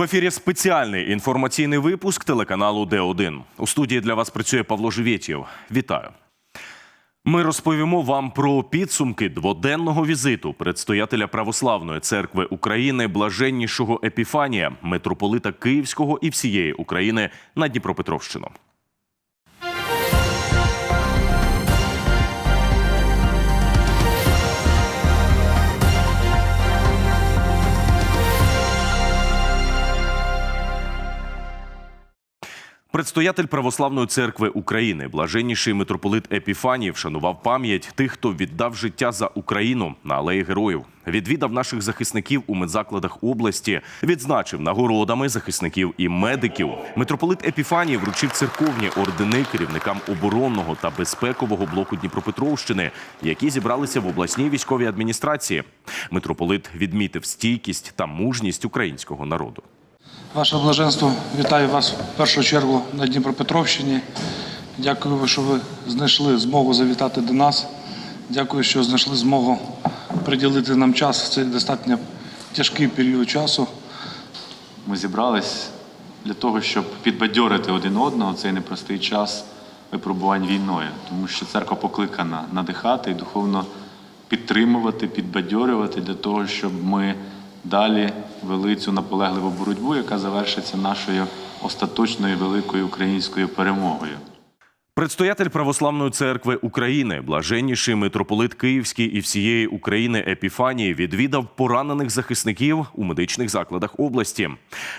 В ефірі спеціальний інформаційний випуск телеканалу Д1. У студії для вас працює Павло Живєтєв. Вітаю. Ми розповімо вам про підсумки дводенного візиту предстоятеля Православної церкви України блаженнішого Епіфанія, митрополита Київського і всієї України на Дніпропетровщину. Предстоятель Православної церкви України, блаженніший митрополит Епіфаній, вшанував пам'ять тих, хто віддав життя за Україну на алеї героїв. Відвідав наших захисників у медзакладах області, відзначив нагородами захисників і медиків. Митрополит Епіфаній вручив церковні ордени керівникам оборонного та безпекового блоку Дніпропетровщини, які зібралися в обласній військовій адміністрації. Митрополит відмітив стійкість та мужність українського народу. Ваше блаженство, вітаю вас в першу чергу на Дніпропетровщині. Дякую, що ви знайшли змогу завітати до нас. Дякую, що знайшли змогу приділити нам час в цей достатньо тяжкий період часу. Ми зібрались для того, щоб підбадьорити один одного цей непростий час випробувань війною, тому що церква покликана надихати і духовно підтримувати, підбадьорювати для того, щоб ми далі вели цю наполегливу боротьбу, яка завершиться нашою остаточною великою українською перемогою. Предстоятель Православної церкви України, блаженніший митрополит Київський і всієї України Епіфанії відвідав поранених захисників у медичних закладах області.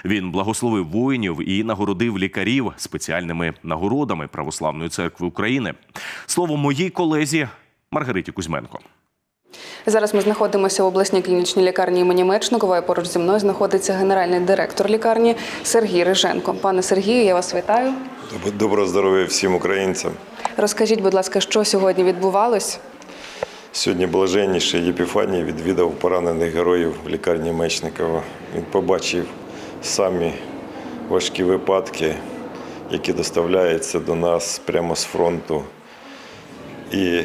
Він благословив воїнів і нагородив лікарів спеціальними нагородами Православної церкви України. Слово моїй колезі Маргариті Кузьменко. Зараз ми знаходимося в обласній клінічній лікарні імені Мечникова. і Поруч зі мною знаходиться генеральний директор лікарні Сергій Риженко. Пане Сергію, я вас вітаю. Доброго здоров'я всім українцям. Розкажіть, будь ласка, що сьогодні відбувалось? Сьогодні блаженніший Єпіфаній відвідав поранених героїв в лікарні Мечникова. Він побачив самі важкі випадки, які доставляються до нас прямо з фронту. І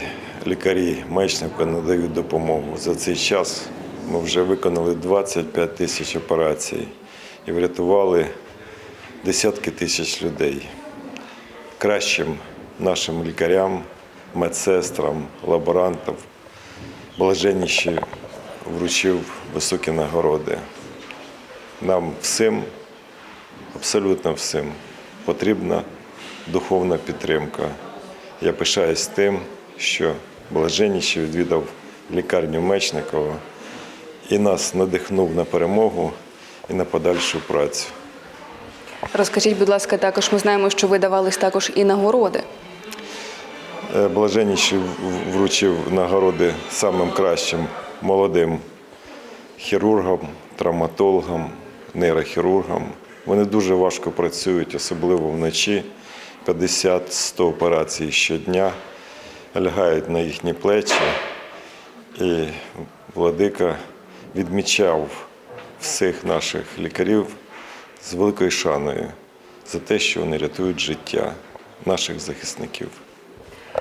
лікарі Мечника надають допомогу. За цей час ми вже виконали 25 тисяч операцій і врятували десятки тисяч людей. кращим нашим лікарям, медсестрам, лаборантам. Блаженніші вручив високі нагороди. Нам всім, абсолютно всім, потрібна духовна підтримка. Я пишаюсь тим, що блаженніший відвідав лікарню Мечникова і нас надихнув на перемогу і на подальшу працю. Розкажіть, будь ласка, також ми знаємо, що ви давались також і нагороди. Е, Блаженніший вручив нагороди самим кращим молодим хірургам, травматологам, нейрохірургам. Вони дуже важко працюють, особливо вночі. 50-100 операцій щодня лягають на їхні плечі. І владика відмічав всіх наших лікарів з великою шаною за те, що вони рятують життя наших захисників.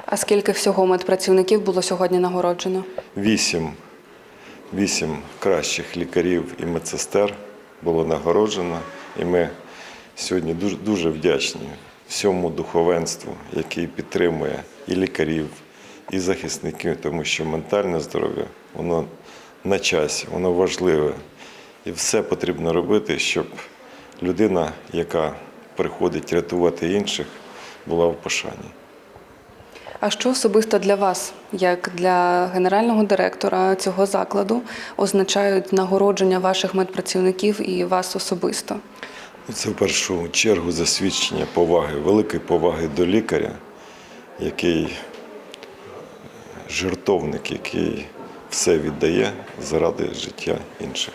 А скільки всього медпрацівників було сьогодні нагороджено? Вісім, вісім кращих лікарів і медсестер було нагороджено, і ми сьогодні дуже, дуже вдячні всьому духовенству, який підтримує і лікарів, і захисників, тому що ментальне здоров'я воно на часі, воно важливе. І все потрібно робити, щоб людина, яка приходить рятувати інших, була в пошані. А що особисто для вас, як для генерального директора цього закладу, означають нагородження ваших медпрацівників і вас особисто? Ну, Це в першу чергу засвідчення поваги, великої поваги до лікаря, який жертовник, який все віддає заради життя інших.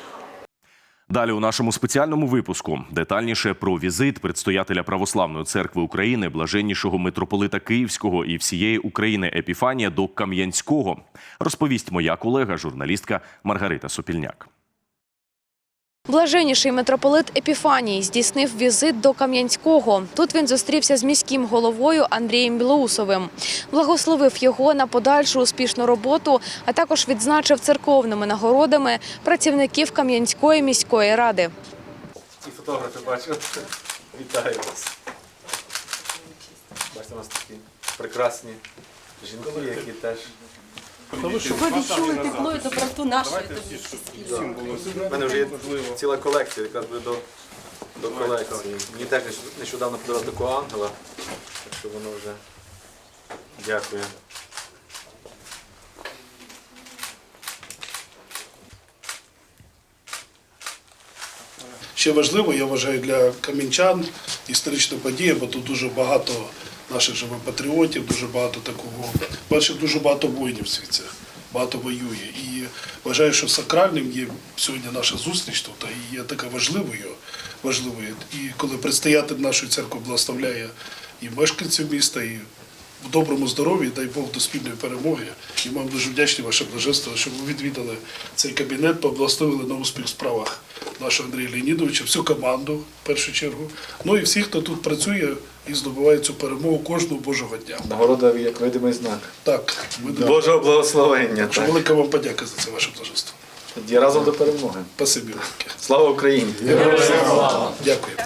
Далі у нашому спеціальному випуску детальніше про візит предстоятеля Православної церкви України, блаженнішого митрополита Київського і всієї України Епіфанія до Кам'янського розповість моя колега, журналістка Маргарита Сопільняк. Блаженніший митрополит Епіфаній здійснив візит до Кам'янського. Тут він зустрівся з міським головою Андрієм Білоусовим. Благословив його на подальшу успішну роботу, а також відзначив церковними нагородами працівників Кам'янської міської ради. Фотографи бачу. Вітаю вас. Бачите, у нас такі прекрасні жінки, які теж. Ви відчули тепло і доброту нашої У мене вже є ціла колекція, якраз буде до, до колекції. Мені теж нещодавно подарували такого ангела, так що воно вже. Дякую. Ще важливо, я вважаю, для камінчан історична подія, бо тут дуже багато наших живе патріотів, дуже багато такого. Перше, дуже багато воїнів в світі, багато воює. І вважаю, що сакральним є сьогодні наша зустріч тут і є така важливою. важливою. І коли предстоятель нашої церкви благословляє і мешканців міста, і в доброму здоров'ї, дай Бог до спільної перемоги. І вам дуже вдячні, ваше блаженство, що ви відвідали цей кабінет, поблагословили на успіх в справах нашого Андрія Леонідовича, всю команду в першу чергу. Ну і всіх, хто тут працює і здобуває цю перемогу кожного Божого дня. Нагорода як видимий знак. Так, ми Божого благословення. Так. велика вам подяка за це ваше блаженство. Тоді разом до перемоги. Спасибі. Слава Україні! Дякую.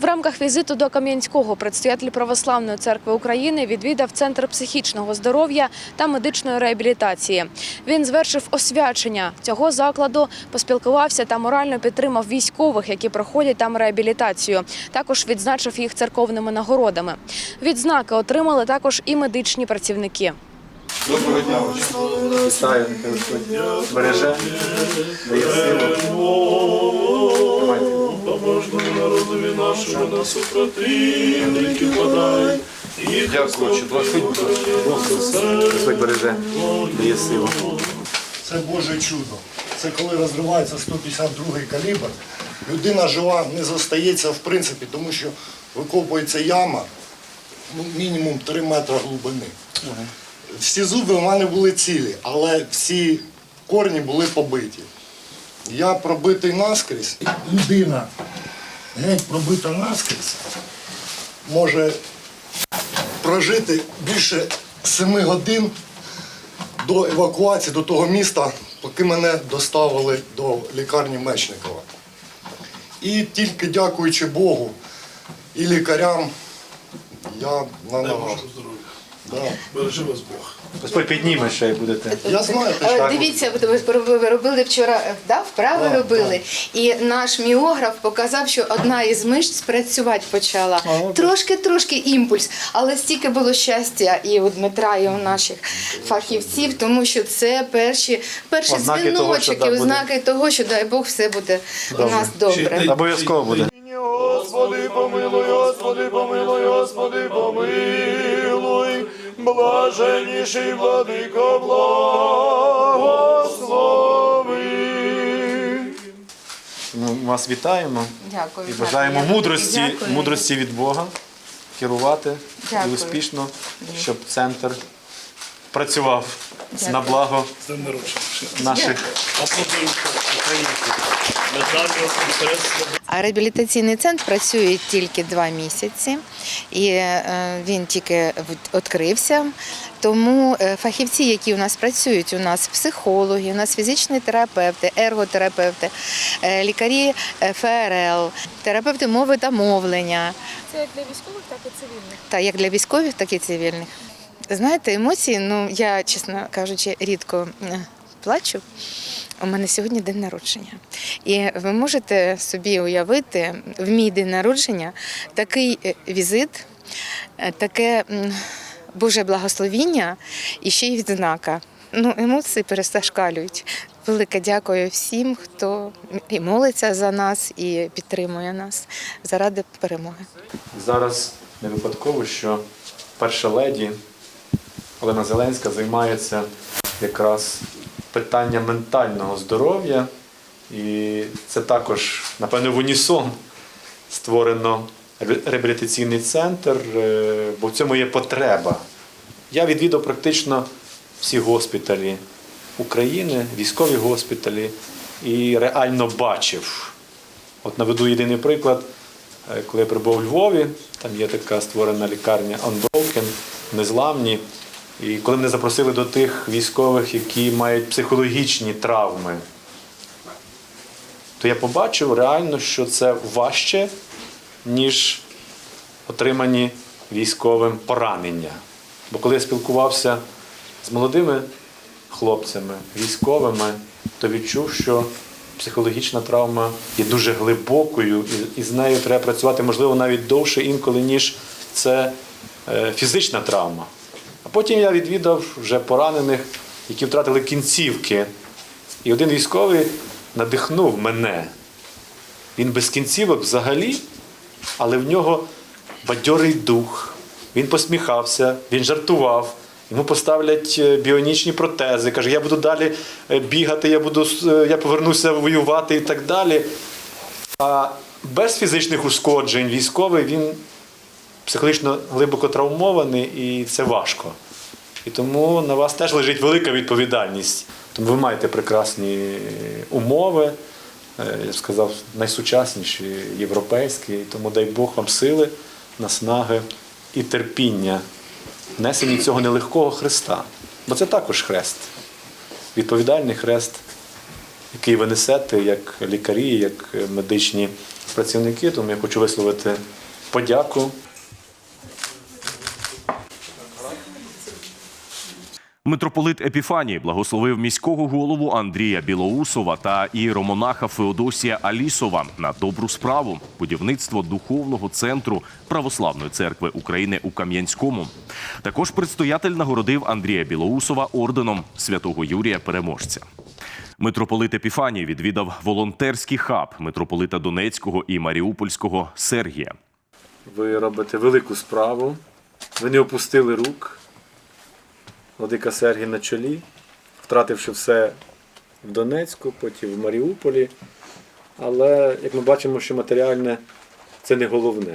В рамках візиту до Кам'янського предстоятель Православної церкви України відвідав центр психічного здоров'я та медичної реабілітації. Він звершив освячення цього закладу, поспілкувався та морально підтримав військових, які проходять там реабілітацію. Також відзначив їх церковними нагородами. Відзнаки отримали також і медичні працівники. Доброго дня! Вітаю, береже, дає силу. Тримайте. народові нашому нас супротивники подай. Дякую, Господь береже, дає силу. Це Боже чудо. Це коли розривається 152-й калібр, людина жива не зостається в принципі, тому що викопується яма ну, мінімум 3 метри глибини. Всі зуби в мене були цілі, але всі корні були побиті. Я пробитий наскрізь. Людина геть пробита наскрізь може прожити більше 7 годин до евакуації до того міста, поки мене доставили до лікарні Мечникова. І тільки дякуючи Богу і лікарям, я на ногах. Да. Бережи вас Бог. Господь підніме ще і будете. Я знаю, Е, Дивіться, ви робили вчора, е, да, вправи Так, робили, і наш міограф показав, що одна із мишць працювати почала. Трошки-трошки імпульс, але стільки було щастя і у Дмитра, і у наших фахівців, тому що це перші, перші Ознаки того, що, дзвіночок да, і буде. ознаки того, що дай Бог все буде у нас добре. Обов'язково буде. Господи, помилуй, Господи, помилуй, Господи, помилуй, блаженніший владико, благослови. Ми вас вітаємо Дякую. і бажаємо мудрості, Дякую. мудрості від Бога керувати і успішно, щоб центр працював на благо наших українців. А реабілітаційний центр працює тільки два місяці, і е, він тільки відкрився. Тому е, фахівці, які у нас працюють, у нас психологи, у нас фізичні терапевти, ерготерапевти, е, лікарі ФРЛ, терапевти мови та мовлення. Це як для військових, так і цивільних. Та як для військових, так і цивільних. Знаєте, емоції, ну я, чесно кажучи, рідко плачу. У мене сьогодні день народження. І ви можете собі уявити в мій день народження такий е, візит, е, таке Боже благословіння і ще й відзнака. Ну, емоції пересташкалюють. Велике дякую всім, хто і молиться за нас, і підтримує нас заради перемоги. Зараз не випадково, що перша леді Олена Зеленська займається якраз питанням ментального здоров'я. І це також, напевно, в унісон створено ре- реабілітаційний центр, е, бо в цьому є потреба. Я відвідав практично всі госпіталі України, військові госпіталі, і реально бачив. От наведу єдиний приклад, Е, коли я прибув у Львові, там є така створена лікарня Unbroken, незламні. І коли мене запросили до тих військових, які мають психологічні травми, то я побачив реально, що це важче, ніж отримані військовим поранення. Бо коли я спілкувався з молодими хлопцями, військовими, то відчув, що психологічна травма є дуже глибокою, і, з нею треба працювати, можливо, навіть довше інколи, ніж це е, фізична травма. А потім я відвідав вже поранених, які втратили кінцівки. І один військовий надихнув мене. Він без кінцівок взагалі, але в нього бадьорий дух. Він посміхався, він жартував. Йому поставлять е, біонічні протези. Каже, я буду далі е, бігати, я, буду, е, я повернуся воювати і так далі. А без фізичних ушкоджень військовий він психологічно глибоко травмований і це важко. І тому на вас теж лежить велика відповідальність. Тому ви маєте прекрасні умови, е, я б сказав, найсучасніші європейські. Тому дай Бог вам сили, наснаги і терпіння в цього нелегкого хреста. Бо це також хрест. Відповідальний хрест, який ви несете як лікарі, як медичні працівники. Тому я хочу висловити подяку Митрополит Епіфаній благословив міського голову Андрія Білоусова та іеромонаха Феодосія Алісова на добру справу будівництво духовного центру Православної церкви України у Кам'янському. Також предстоятель нагородив Андрія Білоусова орденом святого Юрія Переможця. Митрополит Епіфаній відвідав волонтерський хаб митрополита Донецького і Маріупольського Сергія. Ви робите велику справу, ви не опустили рук. Владика Сергій на чолі, втративши все в Донецьку, потім в Маріуполі. Але як ми бачимо, що матеріальне це не головне.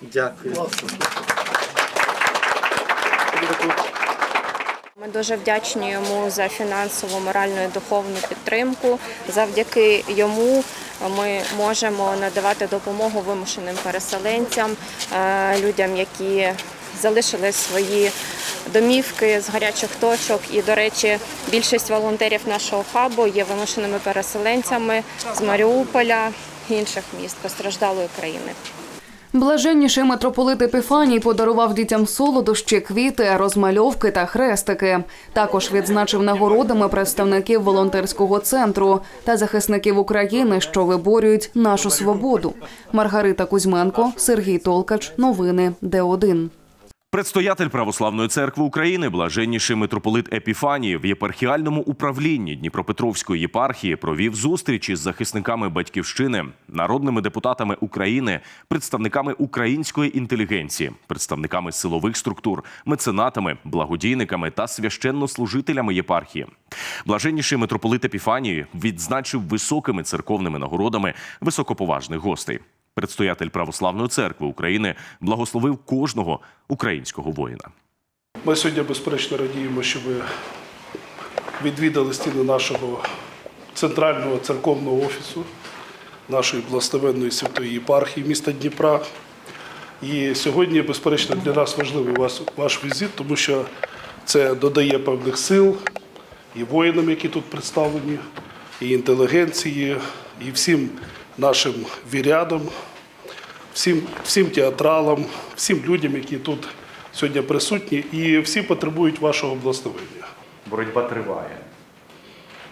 Дякую. Ми дуже вдячні йому за фінансову, моральну і духовну підтримку. Завдяки йому ми можемо надавати допомогу вимушеним переселенцям, е, людям, які залишили свої домівки з гарячих точок. І, до речі, більшість волонтерів нашого хабу є вимушеними переселенцями з Маріуполя і інших міст постраждалої країни. Блаженніший митрополит Епіфаній подарував дітям солодощі, квіти, розмальовки та хрестики. Також відзначив нагородами представників волонтерського центру та захисників України, що виборюють нашу свободу. Маргарита Кузьменко, Сергій Толкач. Новини Д1. Предстоятель Православної церкви України, блаженніший митрополит Епіфаній в єпархіальному управлінні Дніпропетровської єпархії провів зустріч із захисниками батьківщини, народними депутатами України, представниками української інтелігенції, представниками силових структур, меценатами, благодійниками та священнослужителями єпархії. Блаженніший митрополит Епіфаній відзначив високими церковними нагородами високоповажних гостей. Предстоятель Православної церкви України благословив кожного українського воїна. Ми сьогодні безперечно радіємо, що ви відвідали стіни нашого центрального церковного офісу, нашої благословенної святої єпархії міста Дніпра. І сьогодні, безперечно, для нас важливий ваш візит, тому що це додає певних сил і воїнам, які тут представлені, і інтелігенції, і всім нашим вірядам, всім, всім театралам, всім людям, які тут сьогодні присутні, і всі потребують вашого благословення. Боротьба триває.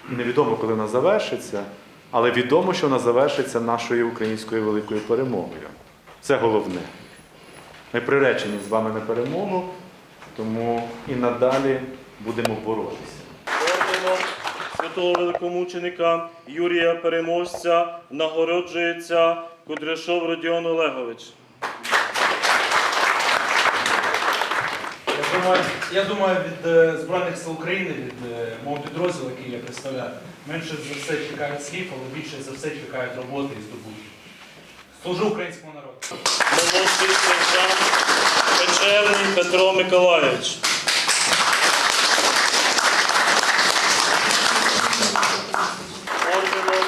Невідомо, коли вона завершиться, але відомо, що вона завершиться нашою українською великою перемогою. Це головне. Ми приречені з вами на перемогу, тому і надалі будемо боротися. Святого великомученика Юрія Переможця нагороджується Кудряшов Родіон Олегович. Я думаю, я думаю, від е, Збройних сил України, від е, мого підрозділу, який я представляю, менше за все чекають слів, але більше за все чекають роботи і здобутків. Служу українському народу. Молодший сержант Печерний Петро Миколайович. Орденом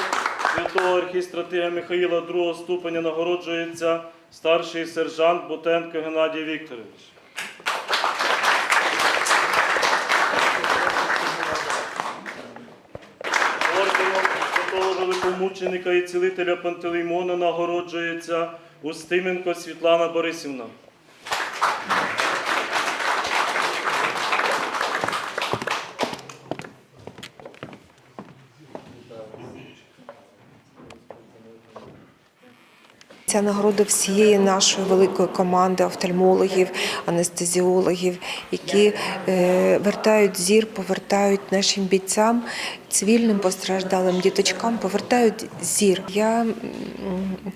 святого архістратига Михаїла другого ступеня нагороджується старший сержант Бутенко Геннадій Вікторович. Великомученика і цілителя Пантелеймона нагороджується Устименко Світлана Борисівна. Ця нагорода всієї нашої великої команди офтальмологів, анестезіологів, які е, вертають зір, повертають нашим бійцям, цивільним постраждалим діточкам, повертають зір. Я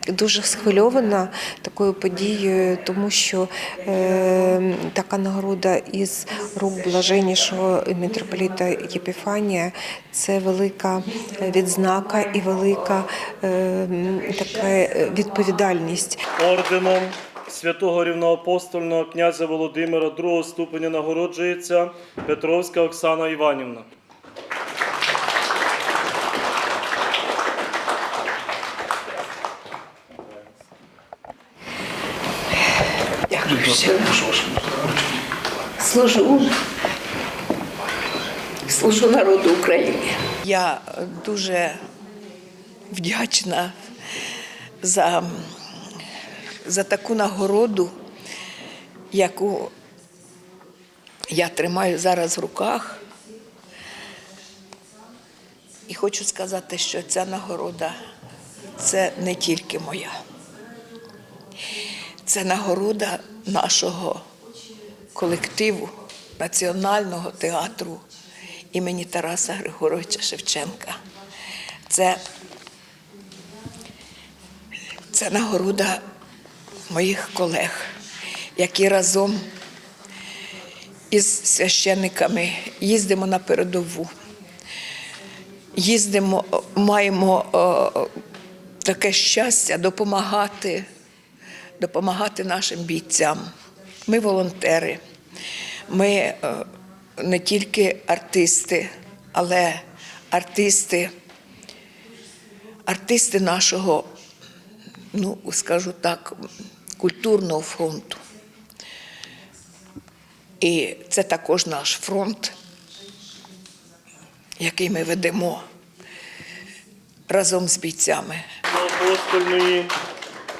дуже схвильована такою подією, тому що е, така нагорода із рук блаженнішого митрополіта Єпіфанія це велика відзнака і велика е, така відповідальність. Орденом святого рівноапостольного князя Володимира другого ступеня нагороджується Петровська Оксана Іванівна. Служу. Служу народу України. Я дуже вдячна за, за таку нагороду, яку я тримаю зараз в руках. І хочу сказати, що ця нагорода це не тільки моя. Це нагорода нашого колективу Національного театру імені Тараса Григоровича Шевченка. Це, це нагорода моїх колег, які разом із священниками їздимо на передову. Їздимо, маємо о, таке щастя допомагати, допомагати нашим бійцям. Ми волонтери, ми е, не тільки артисти, але артисти, артисти нашого, ну скажу так, культурного фронту. І це також наш фронт, який ми ведемо разом з бійцями.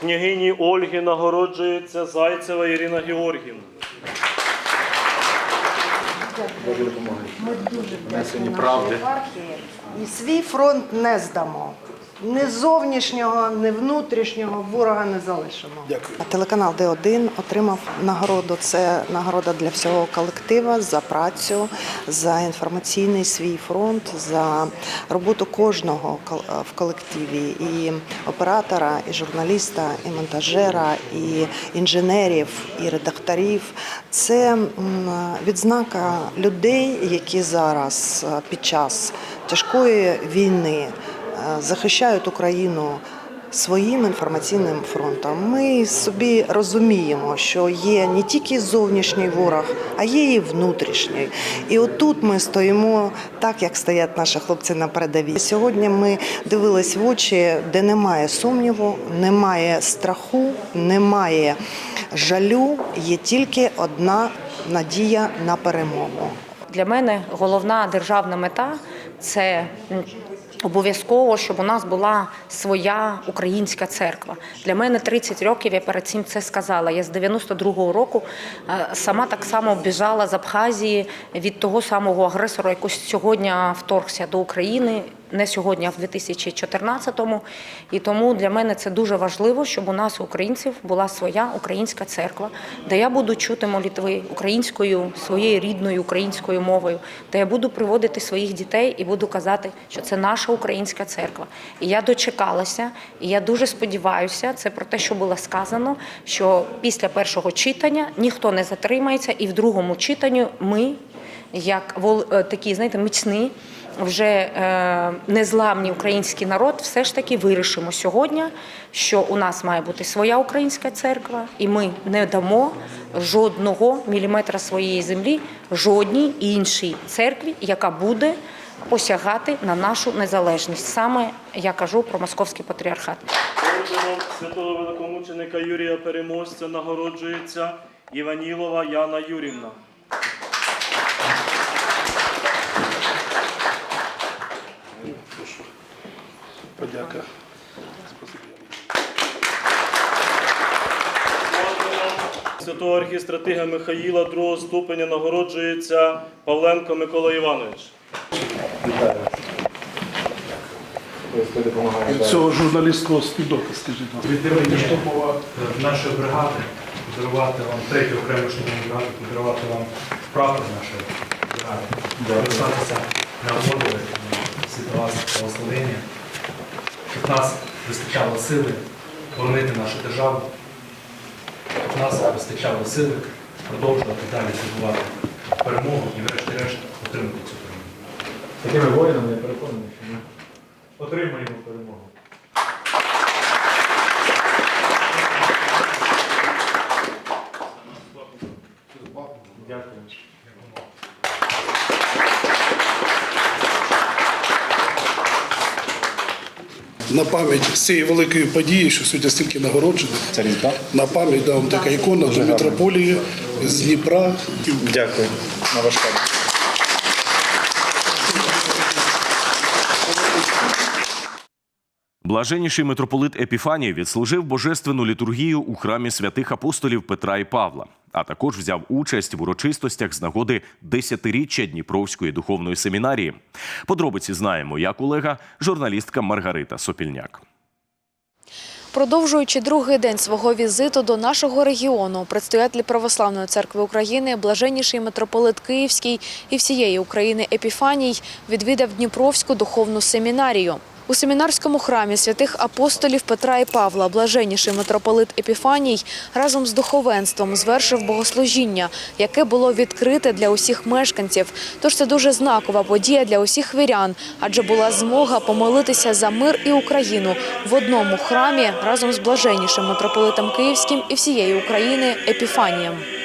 Княгині Ольги нагороджується Зайцева Ірина Георгівна. Ми Несені правди. І свій фронт не здамо. Ні зовнішнього, ні внутрішнього ворога не залишимо. Дякую. Телеканал Д1 отримав нагороду. Це нагорода для всього колектива за працю, за інформаційний свій фронт, за роботу кожного кол- в колективі і оператора, і журналіста, і монтажера, і інженерів, і редакторів. Це відзнака людей, які зараз е, під час тяжкої війни е, захищають Україну своїм інформаційним фронтом. Ми собі розуміємо, що є не тільки зовнішній ворог, а є і внутрішній. І отут ми стоїмо так, як стоять наші хлопці на передовій. Сьогодні ми дивились в очі, де немає сумніву, немає страху, немає жалю. Є тільки одна надія на перемогу. Для мене головна державна мета це обов'язково, щоб у нас була своя українська церква. Для мене 30 років, я перед цим це сказала. Я з 92-го року е, сама так само біжала з Абхазії від того самого агресора, який сьогодні вторгся до України. Не сьогодні, а в 2014-му. І тому для мене це дуже важливо, щоб у нас, українців, була своя українська церква, де я буду чути молитви українською, своєю рідною українською мовою, де я буду приводити своїх дітей і буду казати, що це наша українська церква. І я дочекалася, і я дуже сподіваюся, це про те, що було сказано, що після першого читання ніхто не затримається, і в другому читанні ми, як е, такі, знаєте, міцні вже е, незламний український народ, все ж таки вирішимо сьогодні, що у нас має бути своя українська церква, і ми не дамо жодного міліметра своєї землі жодній іншій церкві, яка буде посягати на нашу незалежність. Саме я кажу про московський патріархат. Святого великомученика Юрія Переможця нагороджується Іванілова Яна Юрівна. Подяка. Святого архістратига Михаїла другого ступеня нагороджується Павленко Микола Іванович. Від цього журналістського співдока, скажіть. будь ласка. Від імені штурмова нашої бригади подарувати вам третю окрему штурмову бригаду, подарувати вам прапор нашої бригади. Записатися на воду світова благословення, щоб нас вистачало сили боронити нашу державу, щоб нас вистачало сили продовжувати далі здобувати перемогу і врешті-решт отримати цю перемогу. Такими воїнами я переконаний, що ми отримаємо перемогу. На пам'ять цієї великої події, що сьогодні стільки нагороджених. Це На пам'ять дам така ікона до митрополії з Дніпра. Дякую. На ваш Блаженніший митрополит Епіфаній відслужив божественну літургію у храмі святих апостолів Петра і Павла, а також взяв участь в урочистостях з нагоди десятиріччя Дніпровської духовної семінарії. Подробиці знає моя колега, журналістка Маргарита Сопільняк. Продовжуючи другий день свого візиту до нашого регіону, предстоятель Православної церкви України, блаженніший митрополит Київський і всієї України Епіфаній відвідав Дніпровську духовну семінарію. У семінарському храмі святих апостолів Петра і Павла блаженніший митрополит Епіфаній разом з духовенством звершив богослужіння, яке було відкрите для усіх мешканців. Тож це дуже знакова подія для усіх вірян, адже була змога помолитися за мир і Україну в одному храмі разом з блаженнішим митрополитом Київським і всієї України Епіфанієм.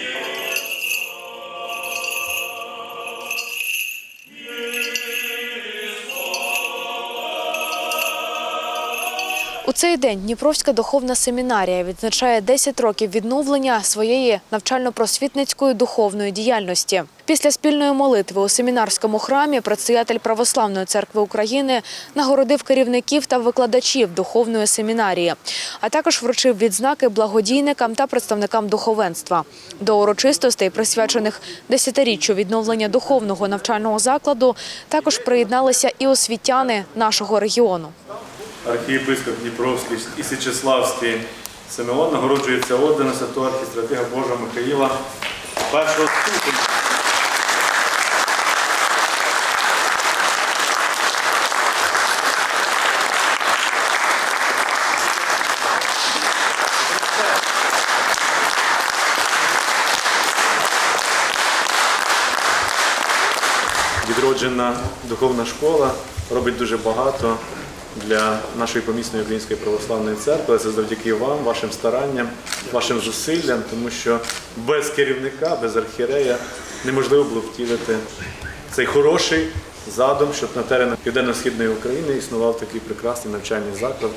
У цей день Дніпровська духовна семінарія відзначає 10 років відновлення своєї навчально-просвітницької духовної діяльності. Після спільної молитви у семінарському храмі предстоятель Православної церкви України нагородив керівників та викладачів духовної семінарії, а також вручив відзнаки благодійникам та представникам духовенства. До урочистостей, присвячених десятиріччю відновлення духовного навчального закладу, також приєдналися і освітяни нашого регіону. Архієпископ Дніпровський і Січеславський Симеон нагороджується орденом святого архістратига Божого Михаїла першого ступеня. Відроджена духовна школа робить дуже багато для нашої помісної української православної церкви. Це завдяки вам, вашим старанням, вашим зусиллям, тому що без керівника, без архірея неможливо було втілити цей хороший задум, щоб на теренах Південно-Східної України існував такий прекрасний навчальний заклад,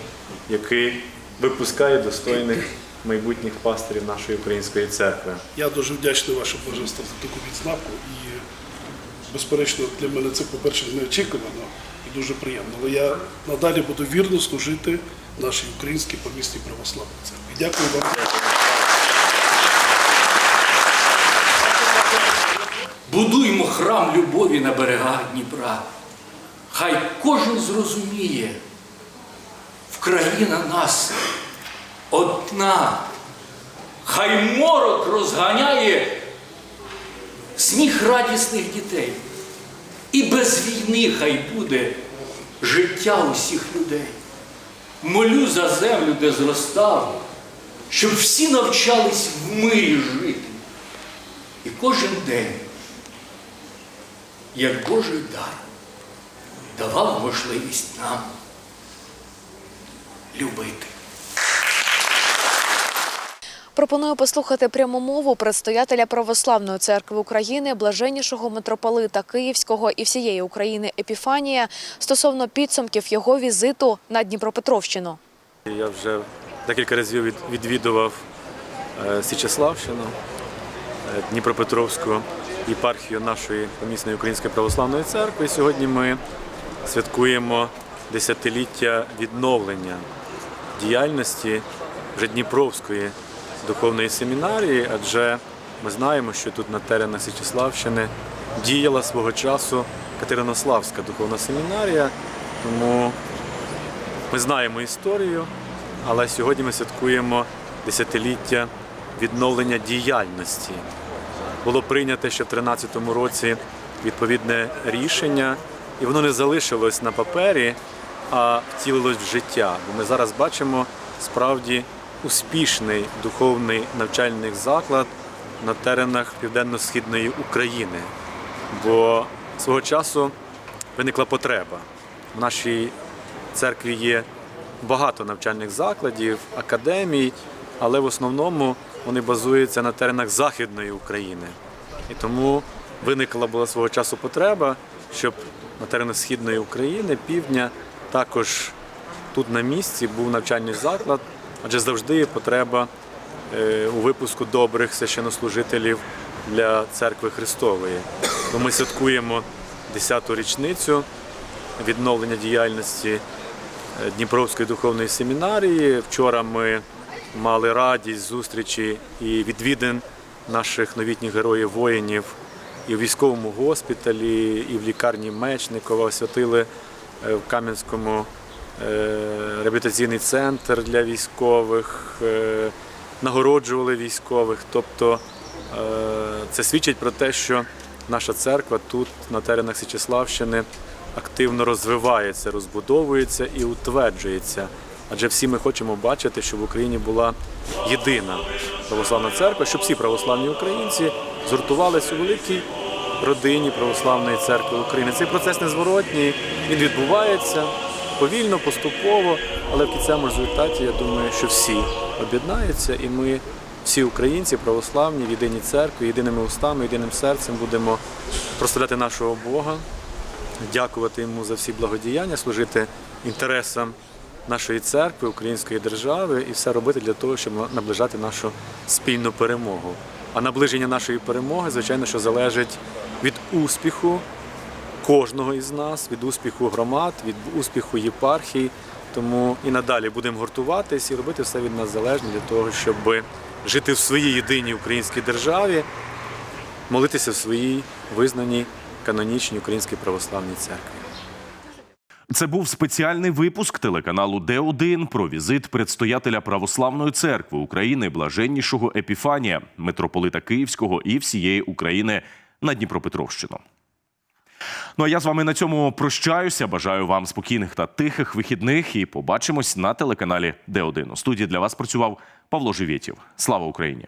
який випускає достойних майбутніх пастирів нашої української церкви. Я дуже вдячний вашому божеству за таку відзнаку. І, безперечно, для мене це, по-перше, неочікувано і дуже приємно. Але я надалі буду вірно служити нашій українській помісній православній церкві. Дякую вам. Будуймо храм любові на берегах Дніпра. Хай кожен зрозуміє, Вкраїна нас одна. Хай морок розганяє сміх радісних дітей. І без війни хай буде життя усіх людей. Молю за землю, де зростав, щоб всі навчались в мирі жити. І кожен день як Божий дар, давав можливість нам любити. Пропоную послухати пряму мову предстоятеля Православної церкви України, блаженнішого митрополита Київського і всієї України Епіфанія стосовно підсумків його візиту на Дніпропетровщину. Я вже декілька разів відвідував е, Січеславщину, е, Дніпропетровську єпархію нашої помісної Української православної церкви. Сьогодні ми святкуємо десятиліття відновлення діяльності вже Дніпровської духовної семінарії, адже ми знаємо, що тут на теренах Січеславщини діяла свого часу Катеринославська духовна семінарія, тому ми знаємо історію, але сьогодні ми святкуємо десятиліття відновлення діяльності. Було прийнято ще в 2013 році відповідне рішення, і воно не залишилось на папері, а втілилось в життя. Бо ми зараз бачимо справді успішний духовний навчальний заклад на теренах Південно-Східної України. Бо свого часу виникла потреба. В нашій церкві є багато навчальних закладів, академій, але в основному вони базуються на теренах Західної України. І тому виникла була свого часу потреба, щоб на теренах Східної України, півдня, також тут на місці був навчальний заклад, адже завжди є потреба е, у випуску добрих священнослужителів для церкви Христової. Ми святкуємо 10-ту річницю відновлення діяльності е, Дніпровської духовної семінарії. Вчора ми мали радість зустрічі і відвідин наших новітніх героїв воїнів і в військовому госпіталі, і в лікарні Мечникова освятили е, в Кам'янському реабілітаційний центр для військових, е, нагороджували військових. Тобто е, це свідчить про те, що наша церква тут, на теренах Січеславщини, активно розвивається, розбудовується і утверджується. Адже всі ми хочемо бачити, щоб в Україні була єдина православна церква, щоб всі православні українці згуртувалися у великій родині Православної церкви України. Цей процес незворотній, він відбувається повільно, поступово, але в кінцевому результаті я думаю, що всі об'єднаються, і ми, всі українці, православні, в єдиній церкві, єдиними устами, єдиним серцем будемо прославляти нашого Бога, дякувати йому за всі благодіяння, служити інтересам нашої церкви, української держави і все робити для того, щоб наближати нашу спільну перемогу. А наближення нашої перемоги, звичайно, що залежить від успіху кожного із нас, від успіху громад, від успіху єпархій. Тому і надалі будемо гуртуватись і робити все від нас залежне для того, щоб жити в своїй єдиній українській державі, молитися в своїй визнаній канонічній українській православній церкві. Це був спеціальний випуск телеканалу Д1 про візит предстоятеля Православної церкви України блаженнішого Епіфанія, митрополита Київського і всієї України на Дніпропетровщину. Ну а я з вами на цьому прощаюся. Бажаю вам спокійних та тихих вихідних і побачимось на телеканалі Д1. У студії для вас працював Павло Живєтєв. Слава Україні!